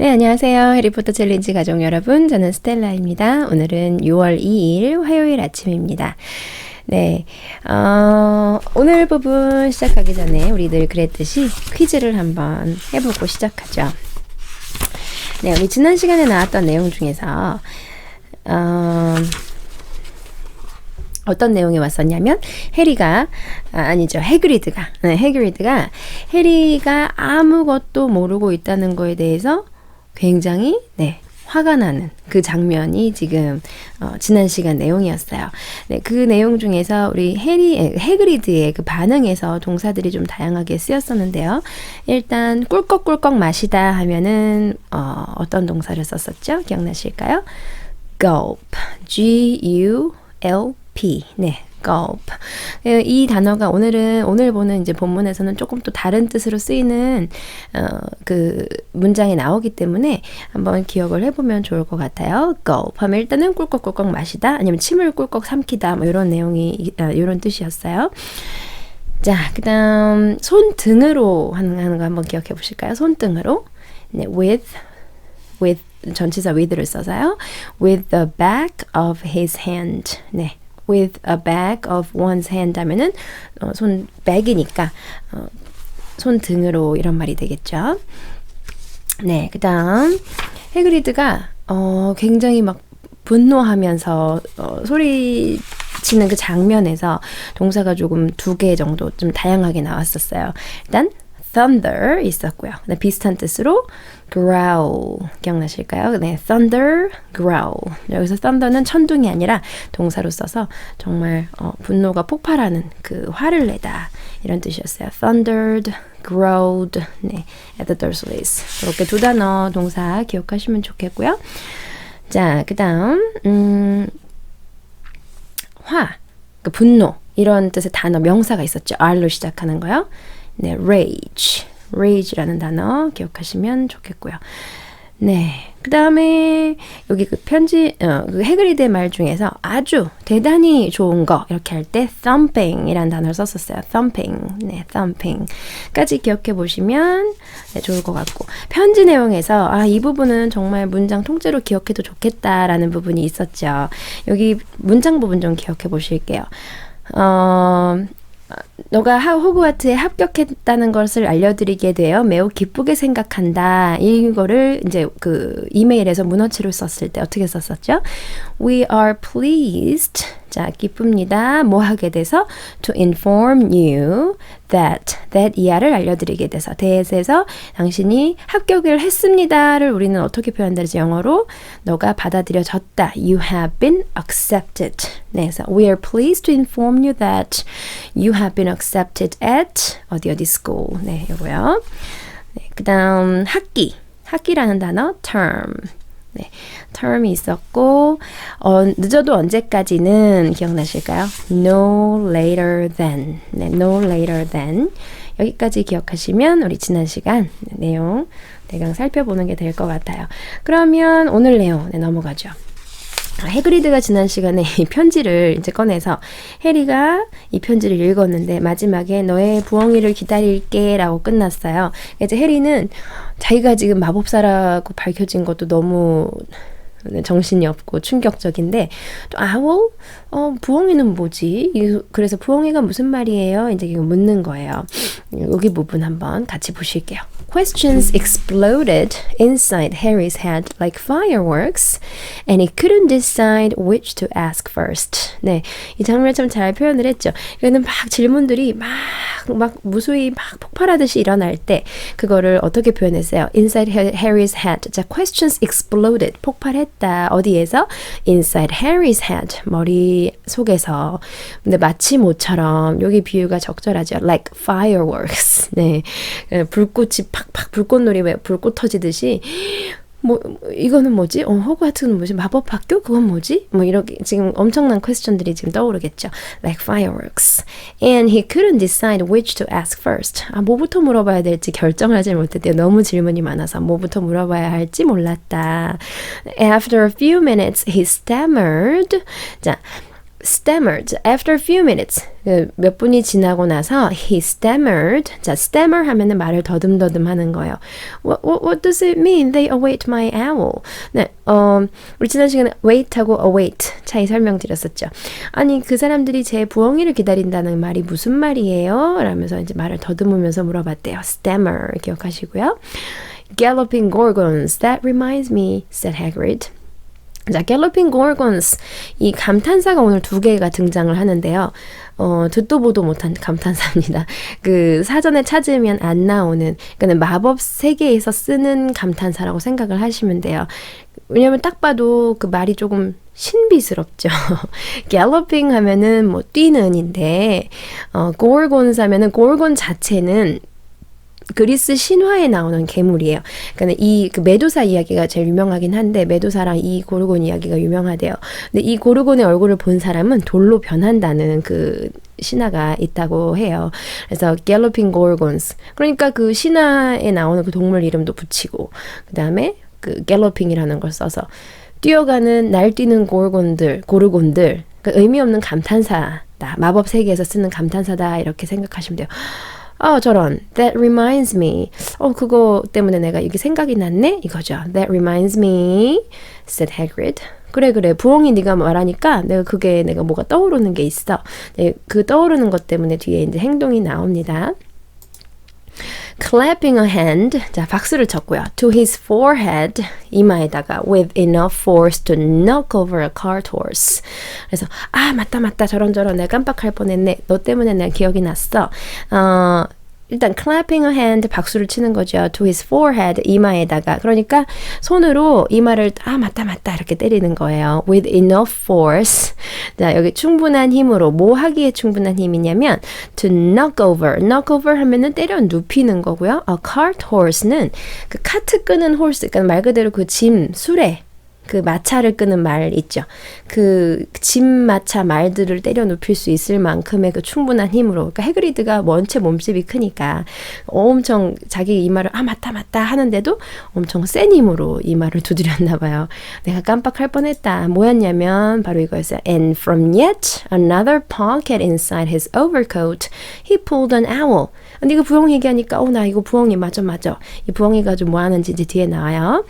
네, 안녕하세요. 해리포터 챌린지 가족 여러분. 저는 스텔라입니다. 오늘은 6월 2일 화요일 아침입니다. 네, 어, 오늘 부분 시작하기 전에 우리 늘 그랬듯이 퀴즈를 한번 해보고 시작하죠. 네, 우리 지난 시간에 나왔던 내용 중에서, 어, 어떤 내용이 왔었냐면 해리가 아, 아니죠 해그리드가 네, 해그리드가 해리가 아무것도 모르고 있다는 거에 대해서 굉장히 네 화가 나는 그 장면이 지금 어, 지난 시간 내용이었어요. 네, 그 내용 중에서 우리 해리 해그리드의 그 반응에서 동사들이 좀 다양하게 쓰였었는데요. 일단 꿀꺽꿀꺽 마시다 하면은 어, 어떤 동사를 썼었죠? 기억나실까요? gulp, G U L P. 네. Gulp. 예, 이 단어가 오늘은 오늘 보는 이제 본문에서는 조금 또 다른 뜻으로 쓰이는 어, 그 문장이 나오기 때문에 한번 기억을 해보면 좋을 것 같아요. gulp 하면 일단은 꿀꺽꿀꺽 마시다 아니면 침을 꿀꺽 삼키다 뭐 이런 내용이 아, 이런 뜻이었어요. 자, 그다음 손등으로 하는, 하는 거 한번 기억해 보실까요? 손등으로 네, with with 전치사 with를 써서요. with the back of his hand. 네. With a bag of one's hand 하면은 어, 손 백이니까 어, 손 등으로 이런 말이 되겠죠. 네, 그다음 해그리드가 어, 굉장히 막 분노하면서 어, 소리 치는 그 장면에서 동사가 조금 두 개 정도 좀 다양하게 나왔었어요. 일단 thunder 있었고요. 네, 비슷한 뜻으로 growl 기억나실까요? 네, thunder, growl. 여기서 thunder는 천둥이 아니라 동사로 써서 정말 어, 분노가 폭발하는 그 화를 내다 이런 뜻이었어요. thundered, growled, 네, at the surface. 이렇게 두 단어 동사 기억하시면 좋겠고요. 자, 그다음 음, 화, 그 분노 이런 뜻의 단어 명사가 있었죠. R로 시작하는 거요. 네, rage. Rage라는 단어 기억하시면 좋겠고요. 네. 그 다음에 여기 그 편지, 어, 그 해그리드의 말 중에서 아주 대단히 좋은 거 이렇게 할 때 thumping이라는 단어를 썼었어요. thumping. 네, thumping까지 기억해 보시면 네, 좋을 것 같고 편지 내용에서 아, 이 부분은 정말 문장 통째로 기억해도 좋겠다라는 부분이 있었죠. 여기 문장 부분 좀 기억해 보실게요. 어, 너가 호그와트에 합격했다는 것을 알려드리게 되어 매우 기쁘게 생각한다. 이거를 이제 그 이메일에서 문어치로 썼을 때 어떻게 썼었죠? We are pleased. 자, 기쁩니다. 뭐 하게 돼서 to inform you that that 이하를 알려드리게 돼서 대에서 당신이 합격을 했습니다를 우리는 어떻게 표현되지 영어로 너가 받아들여졌다. You have been accepted. 네, 그래서 we are pleased to inform you that you have been accepted at 어디 어디 school. 네, 요거요. 네, 그다음 학기. 학기라는 단어 term. 네, term이 있었고 어, 늦어도 언제까지는 기억나실까요? No later than. 네, no later than. 여기까지 기억하시면 우리 지난 시간 내용 대강 살펴보는 게 될 것 같아요. 그러면 오늘 내용 네, 넘어가죠. 해그리드가 지난 시간에 이 편지를 이제 꺼내서 해리가 이 편지를 읽었는데 마지막에 너의 부엉이를 기다릴게 라고 끝났어요. 이제 해리는 자기가 지금 마법사라고 밝혀진 것도 너무 정신이 없고 충격적인데 또 아우 어 부엉이는 뭐지? 그래서 부엉이가 무슨 말이에요? 이제 묻는 거예요. 여기 부분 한번 같이 보실게요. Questions exploded inside Harry's head like fireworks, and he couldn't decide which to ask first. 네, 이 장면을 참 잘 표현을 했죠. 이거는 막 질문들이 막, 막 무수히 막 폭발하듯이 일어날 때 그거를 어떻게 표현했어요? Inside Harry's head. 자, questions exploded. 폭발했다. 어디에서? Inside Harry's head. 머리 속에서. 근데 마치 모처럼 여기 비유가 적절하죠. Like fireworks. 네, 불꽃이 팍팍 불꽃놀이 왜 불꽃 터지듯이 뭐 이거는 뭐지? 어 호그와트는 뭐지? 마법 학교? 그건 뭐지? 뭐 이렇게 지금 엄청난 퀘스천들이 지금 떠오르겠죠. Like fireworks. And he couldn't decide which to ask first. 아 뭐부터 물어봐야 될지 결정하지 못했대요. 너무 질문이 많아서 뭐부터 물어봐야 할지 몰랐다. After a few minutes, he stammered. 자. Stammered after a few minutes. 그몇 분이 지나고 나서 he stammered. 자, stammer 하면은 말을 더듬더듬 하는 거예요. What, what, what does it mean? They await my owl. 네, 어, 우리 지난 시간에 wait하고 await 차이 설명드렸었죠. 아니, 그 사람들이 제 부엉이를 기다린다는 말이 무슨 말이에요? 라면서 이제 말을 더듬으면서 물어봤대요. stammer 기억하시고요. Galloping gorgons. That reminds me, said Hagrid. 자, Galloping Gorgons. 이 감탄사가 오늘 두 개가 등장을 하는데요. 어, 듣도 보도 못한 감탄사입니다. 그 사전에 찾으면 안 나오는, 그러니까 마법 세계에서 쓰는 감탄사라고 생각을 하시면 돼요. 왜냐면 딱 봐도 그 말이 조금 신비스럽죠. Galloping 하면은 뭐 뛰는인데, 어, Gorgons 하면은 Gorgon 자체는 그리스 신화에 나오는 괴물이에요. 그러니까 이 그 메두사 이야기가 제일 유명하긴 한데 메두사랑 이 고르곤 이야기가 유명하대요. 근데 이 고르곤의 얼굴을 본 사람은 돌로 변한다는 그 신화가 있다고 해요. 그래서 Galloping Gorgons. 그러니까 그 신화에 나오는 그 동물 이름도 붙이고 그다음에 그 Galloping이라는 걸 써서 뛰어가는 날뛰는 고르곤들, 고르곤들. 그러니까 의미 없는 감탄사다. 마법 세계에서 쓰는 감탄사다 이렇게 생각하시면 돼요. 어, 저런. That reminds me. 어, 그거 때문에 내가 이게 생각이 났네? 이거죠. That reminds me, said Hagrid. 그래, 그래. 부엉이 네가 말하니까 내가 그게 내가 뭐가 떠오르는 게 있어. 네, 그 떠오르는 것 때문에 뒤에 이제 행동이 나옵니다. Clapping a hand. 자, 박수를 쳤고요. to his forehead. 이마에다가 with enough force to knock over a cart horse. 그래서 아, 맞다 맞다. 저런 저런 내가 깜빡할 뻔했네. 너 때문에 내가 기억이 났어. 어, 일단 clapping a hand 박수를 치는 거죠. to his forehead 이마에다가 그러니까 손으로 이마를 아 맞다 맞다 이렇게 때리는 거예요. with enough force. 자 여기 충분한 힘으로 뭐 하기에 충분한 힘이냐면 to knock over. knock over 하면은 때려 눕히는 거고요. a cart horse는 그 카트 끄는 horse 그러니까 말 그대로 그 짐 수레 그 마차를 끄는 말 있죠. 그 짐마차 말들을 때려 눕힐 수 있을 만큼의 그 충분한 힘으로. 그러니까 해그리드가 원체 몸집이 크니까 엄청 자기 이마를 아 맞다 맞다 하는데도 엄청 센 힘으로 이마를 두드렸나 봐요. 내가 깜빡할 뻔했다. 뭐였냐면 바로 이거였어요. And from yet another pocket inside his overcoat, he pulled an owl. 근데 이거 부엉이 얘기하니까 어나 이거 부엉이 맞아 맞아. 이 부엉이가 좀 뭐 하는지 이제 뒤에 나와요.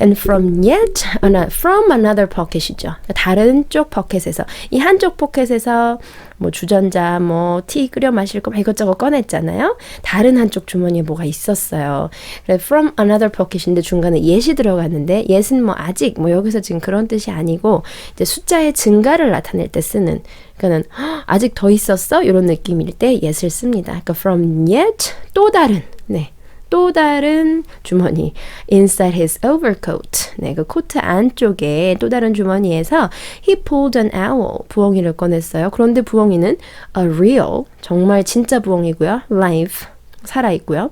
And from yet from another pocket이죠. 다른 쪽 포켓에서 이 한쪽 포켓에서 뭐 주전자, 뭐 티 끓여 마실 거 이것저것 꺼냈잖아요. 다른 한쪽 주머니에 뭐가 있었어요. 그래서 from another pocket인데 중간에 yes이 들어갔는데 yes은 뭐 아직 뭐 여기서 지금 그런 뜻이 아니고 이제 숫자의 증가를 나타낼 때 쓰는 그러니까는 아직 더 있었어 이런 느낌일 때 yes를 씁니다. 그러니까 from yet 또 다른 네. 또 다른 주머니 inside his overcoat 네, 그 코트 안쪽에 또 다른 주머니에서 he pulled an owl 부엉이를 꺼냈어요. 그런데 부엉이는 a real 정말 진짜 부엉이고요. live 살아 있고요.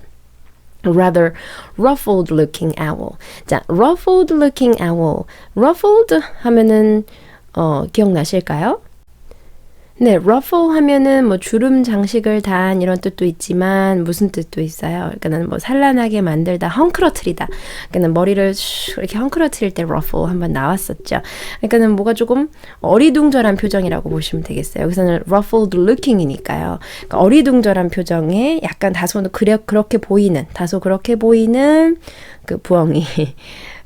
rather ruffled looking owl. 자, ruffled looking owl. ruffled 하면은 어, 기억나실까요? 네, ruffle 하면은 뭐 주름 장식을 단 이런 뜻도 있지만 무슨 뜻도 있어요. 그러니까는 뭐 산란하게 만들다, 헝클어트리다. 그러니까는 머리를 이렇게 헝클어트릴 때 ruffle 한번 나왔었죠. 그러니까는 뭐가 조금 어리둥절한 표정이라고 보시면 되겠어요. 여기서는 ruffled looking이니까요. 그러니까 어리둥절한 표정에 약간 다소 그려, 그렇게 보이는, 다소 그렇게 보이는 그 부엉이.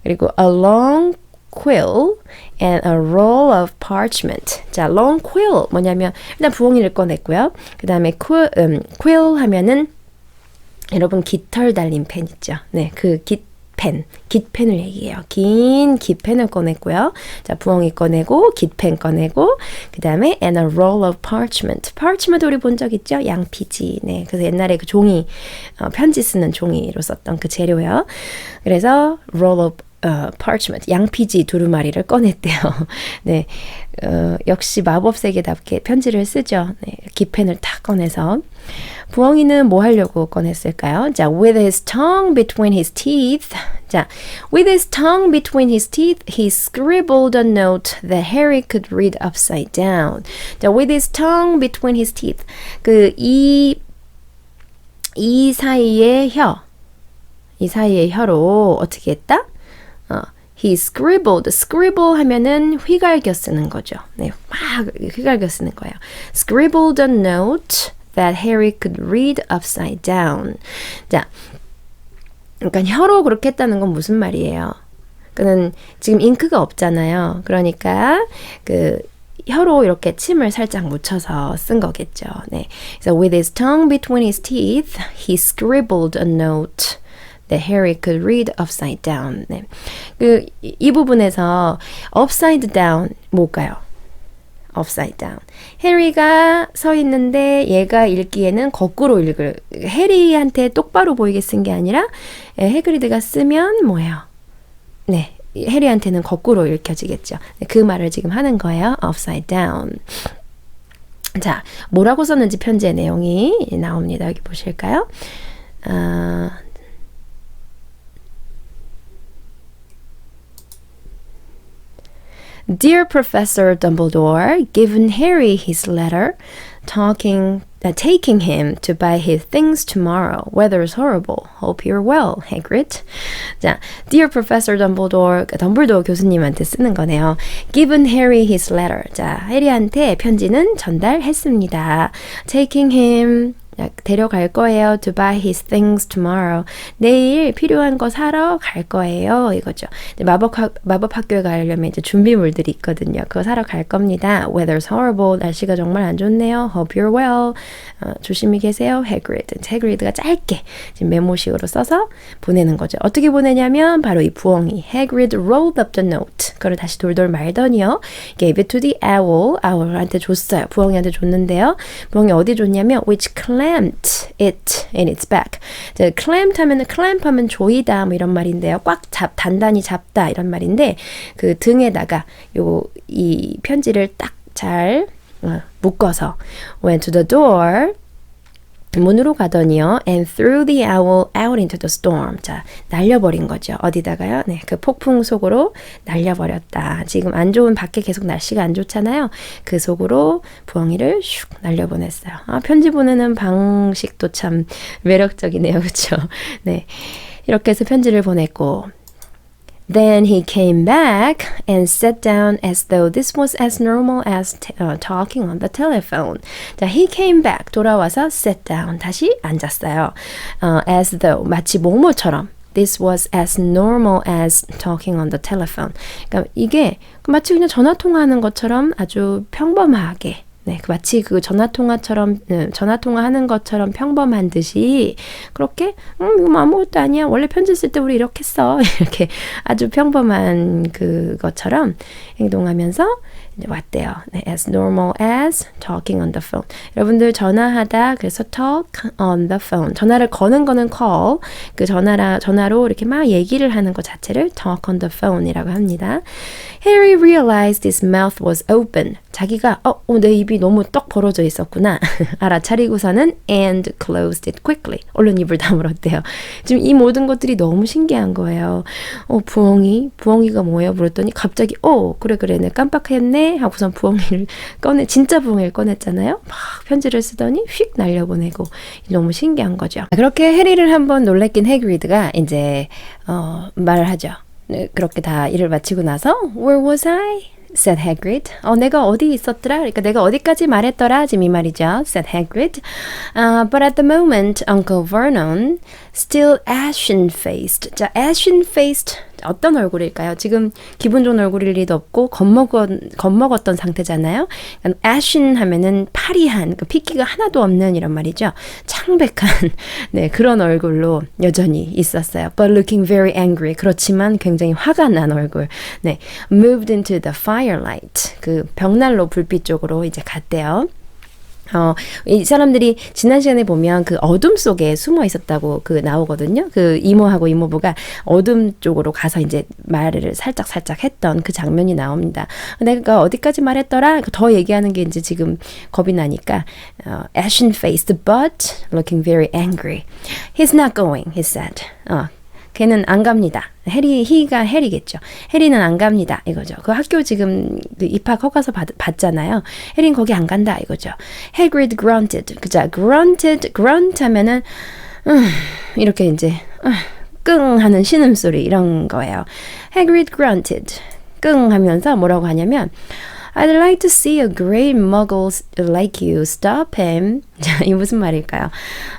그리고 a long quill and a roll of parchment. 자, long quill 뭐냐면 일단 부엉이를 꺼냈고요. 그 다음에 quill, 음, quill 하면은 여러분 깃털 달린 펜 있죠. 네, 그 깃, 펜, 깃펜을 얘기해요. 긴 깃펜을 꺼냈고요. 자, 부엉이 꺼내고, 깃펜 꺼내고, 그 다음에 and a roll of parchment. parchment 우리 본 적 있죠? 양피지. 네, 그래서 옛날에 그 종이, 어, 편지 쓰는 종이로 썼던 그 재료요. 그래서 roll of 어, parchment, 양피지 두루마리를 꺼냈대요. 네, 어, 역시 마법세계답게 편지를 쓰죠. 네, 기펜을 탁 꺼내서. 부엉이는 뭐 하려고 꺼냈을까요? 자, with his tongue between his teeth. 자, with his tongue between his teeth, he scribbled a note that Harry could read upside down. 자, with his tongue between his teeth. 그, 이, 이 사이의 혀. 이 사이의 혀로 어떻게 했다? 어, He scribbled. scribble 하면은 휘갈겨 쓰는 거죠. 네, 막 휘갈겨 쓰는 거예요. Scribbled a note that Harry could read upside down. 자, 그러니까 혀로 그렇게 했다는 건 무슨 말이에요? 그는 지금 잉크가 없잖아요. 그러니까 그 혀로 이렇게 침을 살짝 묻혀서 쓴 거겠죠. 네. So with his tongue between his teeth, he scribbled a note that Harry could read upside down. 네. 그, 이 부분에서 upside down 뭘까요? upside down. 해리가 서 있는데 얘가 읽기에는 거꾸로 읽을 해리한테 똑바로 보이게 쓴 게 아니라 예, 해그리드가 쓰면 뭐예요? 네. 해리한테는 거꾸로 읽혀지겠죠. 네, 그 말을 지금 하는 거예요. upside down. 자, 뭐라고 썼는지 편지의 내용이 나옵니다. 여기 보실까요? 어, Dear Professor Dumbledore, given Harry his letter, talking, uh, taking him to buy his things tomorrow. Weather's horrible. Hope you're well, Hagrid. 자, Dear Professor Dumbledore, 덤블도어 교수님한테 쓰는 거네요. Given Harry his letter. 자, 해리한테 편지는 전달했습니다. Taking him 데려갈 거예요. To buy his things tomorrow. 내일 필요한 거 사러 갈 거예요. 이거죠. 마법 학, 마법 학교에 가려면 이제 준비물들이 있거든요. 그거 사러 갈 겁니다. Weather's horrible. 날씨가 정말 안 좋네요. Hope you're well. 어, 조심히 계세요. Hagrid. Hagrid가 짧게 지금 메모식으로 써서 보내는 거죠. 어떻게 보내냐면 바로 이 부엉이 Hagrid rolled up the note. 그걸 다시 돌돌 말더니요. Gave it to the owl. owl한테 줬어요. 부엉이한테 줬는데요. 부엉이 어디 줬냐면 which clamped it in its back. 자, clamp 하면 clamp 하면 조이다 뭐 이런 말인데요. 꽉 잡, 단단히 잡다 이런 말인데 그 등에다가 요 이 편지를 딱잘 어, 묶어서 went to the door 문으로 가더니요. and threw the owl out into the storm. 자, 날려버린 거죠. 어디다가요? 네, 그 폭풍 속으로 날려버렸다. 지금 안 좋은 밖에 계속 날씨가 안 좋잖아요. 그 속으로 부엉이를 슉 날려보냈어요. 아, 편지 보내는 방식도 참 매력적이네요. 그렇죠? 네. 이렇게 해서 편지를 보냈고 Then he came back and sat down as though this was as normal as t- uh, talking on the telephone. 자, he came back 돌아와서 sat down 다시 앉았어요. Uh, as though 마치 뭐뭐처럼 This was as normal as talking on the telephone. 그러니까 이게 마치 그냥 전화 통화하는 것처럼 아주 평범하게 네, 그 마치 그 전화 통화처럼 전화 통화하는 것처럼 평범한 듯이 그렇게 음 이거 뭐 아무것도 아니야 원래 편지 쓸 때 우리 이렇게 써 이렇게 아주 평범한 그것처럼 행동하면서 왔대요. 네, as normal as talking on the phone. 여러분들 전화하다 그래서 talk on the phone. 전화를 거는 거는 call. 그 전화라 전화로 이렇게 막 얘기를 하는 것 자체를 talk on the phone이라고 합니다. Harry realized his mouth was open. 자기가 어, 어, 내 입이 너무 떡 벌어져 있었구나. 알아차리고서는 and closed it quickly. 얼른 입을 다물었대요. 지금 이 모든 것들이 너무 신기한 거예요. 어, 부엉이? 부엉이가 뭐예요? 물었더니 갑자기 어, 그래 그래 내 깜빡했네 하고선 부엉이를 꺼내 진짜 부엉이를 꺼냈잖아요. 막 편지를 쓰더니 휙 날려보내고 너무 신기한 거죠. 그렇게 해리를 한번 놀랬긴 해그리드가 이제 어, 말을 하죠. 네, 그렇게 다 일을 마치고 나서 Where was I? said Hagrid. 어, 내가 어디 있었더라? 그러니까 내가 어디까지 말했더라? 지금 이 말이죠. said Hagrid. Uh, but at the moment, Uncle Vernon, still ashen-faced. 자, ashen-faced 어떤 얼굴일까요? 지금 기분 좋은 얼굴일 리도 없고 겁먹었, 겁먹었던 상태잖아요. ashen 하면은 파리한, 그 핏기가 하나도 없는 이런 말이죠. 창백한 네, 그런 얼굴로 여전히 있었어요. But looking very angry. 그렇지만 굉장히 화가 난 얼굴. 네, moved into the firelight. 그 벽난로 불빛 쪽으로 이제 갔대요. 어, 이 사람들이 지난 시간에 보면 그 어둠 속에 숨어 있었다고 그 나오거든요. 그 이모하고 이모부가 어둠 쪽으로 가서 이제 말을 살짝 살짝 했던 그 장면이 나옵니다. 내가 어디까지 말했더라? 더 얘기하는 게 이제 지금 겁이 나니까 어, ashen faced but looking very angry. He's not going, he said. 어, 걔는 안 갑니다. 해리, 히가 해리겠죠. 해리는 안 갑니다. 이거죠. 그 학교 지금 그 입학 허가서 받, 받잖아요. 해리는 거기 안 간다. 이거죠. Hagrid grunted. 그죠. grunted, grunt 하면은, 음, 이렇게 이제, 음, 끙 하는 신음소리 이런 거예요. Hagrid grunted. 끙 하면서 뭐라고 하냐면 I'd like to see a great muggle like you stop him. 자, 이 무슨 말일까요?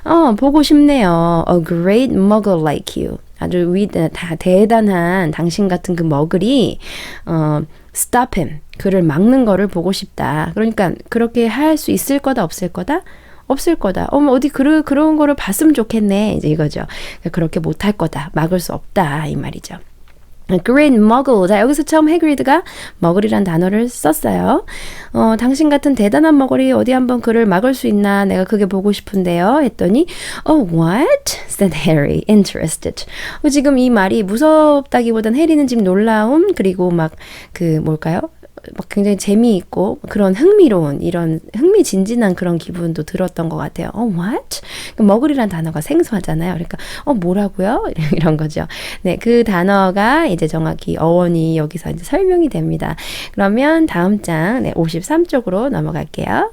어, 보고 싶네요. A great muggle like you. 아주 위, 다 대단한 당신 같은 그 머글이 어, stop him. 그를 막는 거를 보고 싶다. 그러니까 그렇게 할 수 있을 거다 없을 거다? 없을 거다. 어머 어디 그런 그런 거를 봤으면 좋겠네. 이제 이거죠. 그렇게 못할 거다. 막을 수 없다 이 말이죠. Great Muggle. 자, 여기서 처음 해그리드가 머글이란 단어를 썼어요. 어, 당신 같은 대단한 머글이 어디 한번 그를 막을 수 있나? 내가 그게 보고 싶은데요. 했더니, Oh, what? Said Harry, interested. 어, 지금 이 말이 무섭다기보단 해리는 지금 놀라움, 그리고 막, 그, 뭘까요? 막 굉장히 재미있고 그런 흥미로운 이런 흥미진진한 그런 기분도 들었던 것 같아요. 어, what? 그 머글이란 단어가 생소하잖아요. 그러니까 어 뭐라고요? 이런 거죠. 네, 그 단어가 이제 정확히 어원이 여기서 이제 설명이 됩니다. 그러면 다음 장 네, 53쪽으로 넘어갈게요.